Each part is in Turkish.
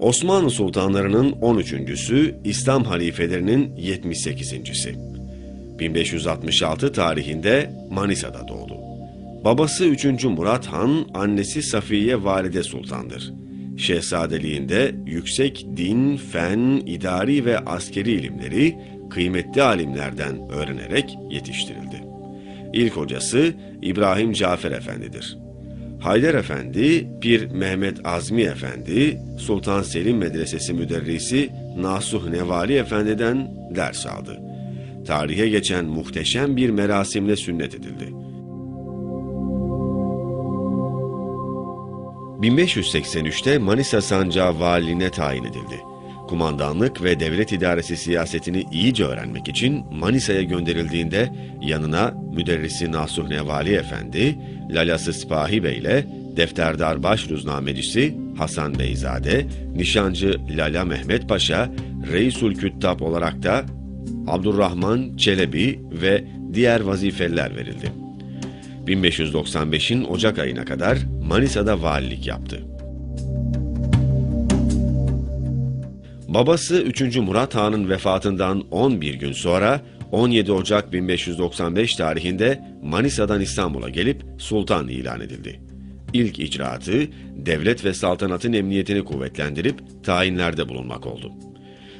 Osmanlı sultanlarının 13.sü, İslam halifelerinin 78.si. 1566 tarihinde Manisa'da doğdu. Babası 3. Murat Han, annesi Safiye Valide Sultan'dır. Şehzadeliğinde yüksek din, fen, idari ve askeri ilimleri kıymetli alimlerden öğrenerek yetiştirildi. İlk hocası İbrahim Cafer Efendi'dir. Haydar Efendi, Pir Mehmet Azmi Efendi, Sultan Selim Medresesi müderrisi Nasuh Nevali Efendi'den ders aldı. Tarihe geçen muhteşem bir merasimle sünnet edildi. 1583'te Manisa Sancağı valiliğine tayin edildi. Kumandanlık ve devlet idaresi siyasetini iyice öğrenmek için Manisa'ya gönderildiğinde yanına müderrisi Nasuh Nevali Efendi, Lalası Sipahi Bey ile defterdar başruznamecisi Hasan Beyzade, nişancı Lala Mehmet Paşa, Reisul Küttab olarak da Abdurrahman Çelebi ve diğer vazifeliler verildi. 1595'in Ocak ayına kadar Manisa'da valilik yaptı. Babası 3. Murat Han'ın vefatından 11 gün sonra 17 Ocak 1595 tarihinde Manisa'dan İstanbul'a gelip sultan ilan edildi. İlk icraatı devlet ve saltanatın emniyetini kuvvetlendirip tayinlerde bulunmak oldu.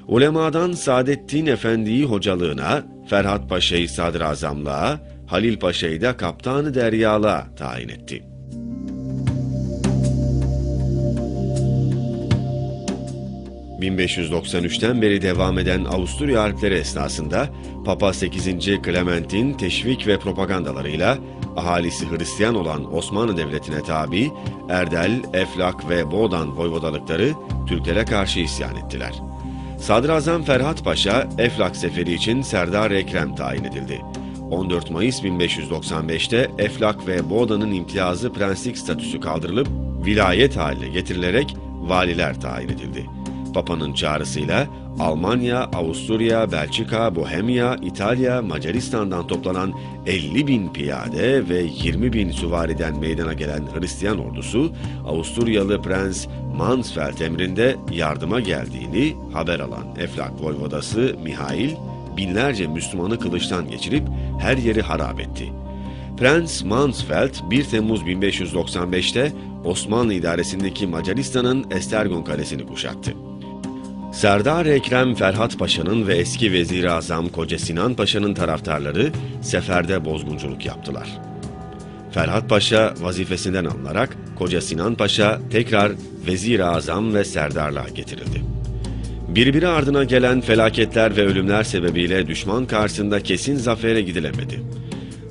Ulemadan Saadettin Efendi'yi hocalığına, Ferhat Paşa'yı sadrazamlığa, Halil Paşa'yı da kaptanı deryalığa tayin etti. ...1593'ten beri devam eden Avusturya harpleri esnasında... ...Papa 8. Clement'in teşvik ve propagandalarıyla... ...ahalisi Hristiyan olan Osmanlı Devleti'ne tabi... ...Erdel, Eflak ve Boğdan voyvodalıkları... ...Türklere karşı isyan ettiler. Sadrazam Ferhat Paşa, Eflak seferi için Serdar Ekrem tayin edildi. 14 Mayıs 1595'te Eflak ve Boğda'nın imtiyazı prenslik statüsü kaldırılıp vilayet haline getirilerek valiler tayin edildi. Papa'nın çağrısıyla Almanya, Avusturya, Belçika, Bohemya, İtalya, Macaristan'dan toplanan 50 bin piyade ve 20 bin süvariden meydana gelen Hristiyan ordusu Avusturyalı Prens Mansfeld emrinde yardıma geldiğini haber alan Eflak Voyvodası Mihail, binlerce Müslümanı kılıçtan geçirip her yeri harap etti. Prens Mansfeld 1 Temmuz 1595'te Osmanlı idaresindeki Macaristan'ın Estergon Kalesi'ni kuşattı. Serdar Ekrem Ferhat Paşa'nın ve eski Vezir-i Azam Koca Sinan Paşa'nın taraftarları seferde bozgunculuk yaptılar. Ferhat Paşa vazifesinden alınarak Koca Sinan Paşa tekrar Vezir-i Azam ve Serdarlığa getirildi. Birbiri ardına gelen felaketler ve ölümler sebebiyle düşman karşısında kesin zafere gidilemedi.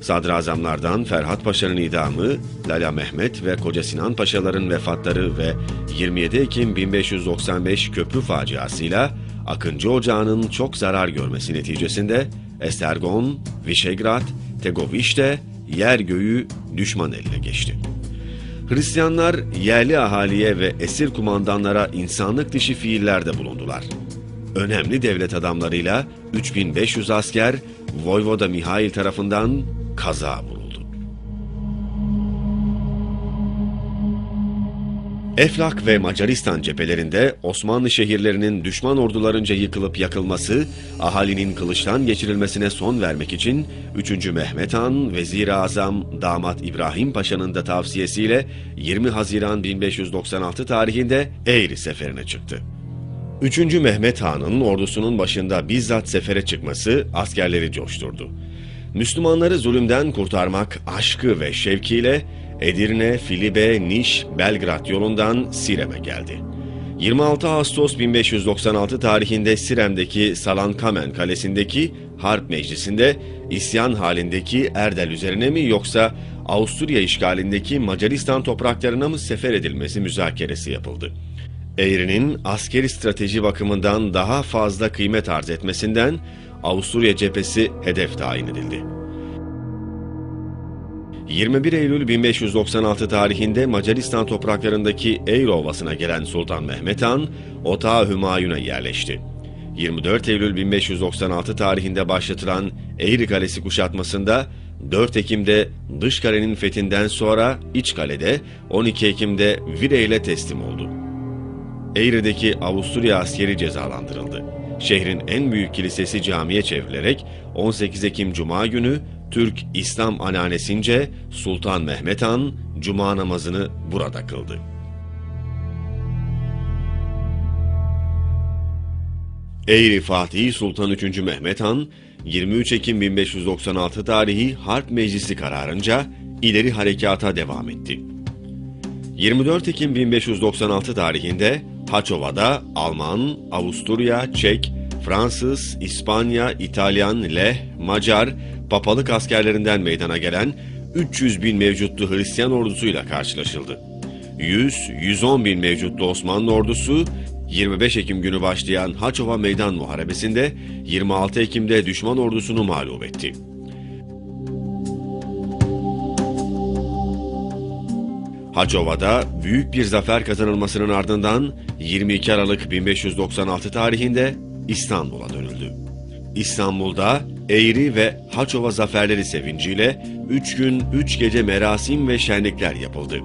Sadrazamlardan Ferhat Paşa'nın idamı, Lala Mehmet ve Koca Sinan Paşaların vefatları ve 27 Ekim 1595 köprü faciasıyla Akıncı Ocağı'nın çok zarar görmesi neticesinde Estergon, Vişegrad, Tegovişte, yer göğü düşman eline geçti. Hristiyanlar yerli ahaliye ve esir kumandanlara insanlık dışı fiillerde bulundular. Önemli devlet adamlarıyla 3500 asker Voyvoda Mihail tarafından kaza vuruldu. Eflak ve Macaristan cephelerinde Osmanlı şehirlerinin düşman ordularınca yıkılıp yakılması, ahalinin kılıçtan geçirilmesine son vermek için 3. Mehmet Han, Vezir-i Azam Damat İbrahim Paşa'nın da tavsiyesiyle 20 Haziran 1596 tarihinde Eğri seferine çıktı. 3. Mehmet Han'ın ordusunun başında bizzat sefere çıkması askerleri coşturdu. Müslümanları zulümden kurtarmak aşkı ve şevkiyle Edirne, Filibe, Niş, Belgrad yolundan Sirem'e geldi. 26 Ağustos 1596 tarihinde Sirem'deki Salankamen Kalesi'ndeki Harp Meclisi'nde isyan halindeki Erdel üzerine mi yoksa Avusturya işgalindeki Macaristan topraklarına mı sefer edilmesi müzakeresi yapıldı. Eğri'nin askeri strateji bakımından daha fazla kıymet arz etmesinden Avusturya cephesi hedef tayin edildi. 21 Eylül 1596 tarihinde Macaristan topraklarındaki Eğri Ovası'na gelen Sultan Mehmet Han, Otağı Hümayun'a yerleşti. 24 Eylül 1596 tarihinde başlatılan Eğri Kalesi kuşatmasında 4 Ekim'de dış kalenin fethinden sonra iç kalede 12 Ekim'de Vire ile teslim oldu. Eğri'deki Avusturya askeri cezalandırıldı. Şehrin en büyük kilisesi camiye çevrilerek 18 Ekim Cuma günü Türk İslam ananesince Sultan Mehmet Han Cuma namazını burada kıldı. Eğri Fatih Sultan 3. Mehmet Han 23 Ekim 1596 tarihi Harp Meclisi kararınca ileri harekata devam etti. 24 Ekim 1596 tarihinde Haçova'da Alman, Avusturya, Çek, Fransız, İspanya, İtalyan, Leh, Macar, papalık askerlerinden meydana gelen 300 bin mevcutlu Hristiyan ordusuyla karşılaşıldı. 100-110 bin mevcutlu Osmanlı ordusu 25 Ekim günü başlayan Haçova Meydan Muharebesi'nde 26 Ekim'de düşman ordusunu mağlup etti. Haçova'da büyük bir zafer kazanılmasının ardından 22 Aralık 1596 tarihinde İstanbul'a dönüldü. İstanbul'da Eğri ve Haçova zaferleri sevinciyle 3 gün 3 gece merasim ve şenlikler yapıldı.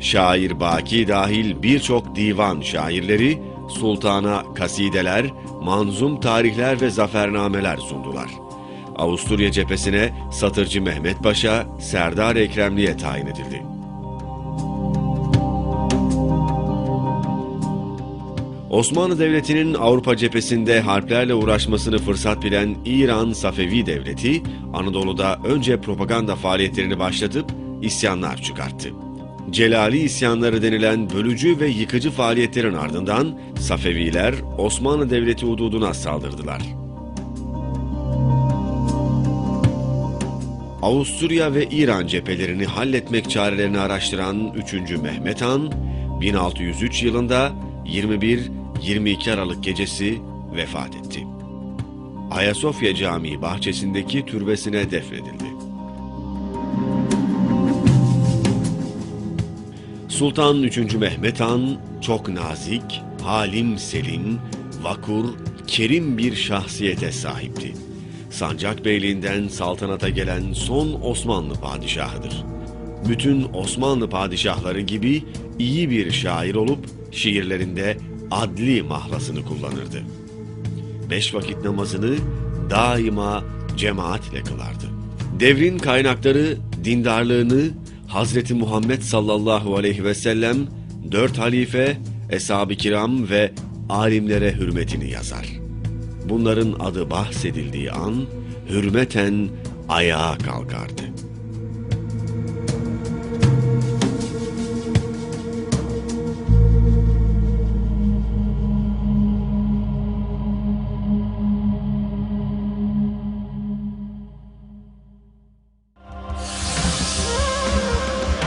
Şair Baki dahil birçok divan şairleri sultana kasideler, manzum tarihler ve zafernameler sundular. Avusturya cephesine Satırcı Mehmet Paşa, Serdar Ekremli'ye tayin edildi. Osmanlı Devleti'nin Avrupa cephesinde harplerle uğraşmasını fırsat bilen İran Safevi Devleti, Anadolu'da önce propaganda faaliyetlerini başlatıp isyanlar çıkarttı. Celali isyanları denilen bölücü ve yıkıcı faaliyetlerin ardından Safeviler Osmanlı Devleti hududuna saldırdılar. Avusturya ve İran cephelerini halletmek çarelerini araştıran 3. Mehmet Han, 1603 yılında 21-22 Aralık gecesi vefat etti. Ayasofya Camii bahçesindeki türbesine defnedildi. Sultan 3. Mehmet Han çok nazik, halim selim, vakur, kerim bir şahsiyete sahipti. Sancak Beyliğinden saltanata gelen son Osmanlı padişahıdır. Bütün Osmanlı padişahları gibi iyi bir şair olup şiirlerinde adli mahlasını kullanırdı. Beş vakit namazını daima cemaatle kılardı. Devrin kaynakları dindarlığını Hazreti Muhammed sallallahu aleyhi ve sellem, dört halife, eshab-ı kiram ve alimlere hürmetini yazar. Bunların adı bahsedildiği an hürmeten ayağa kalkardı.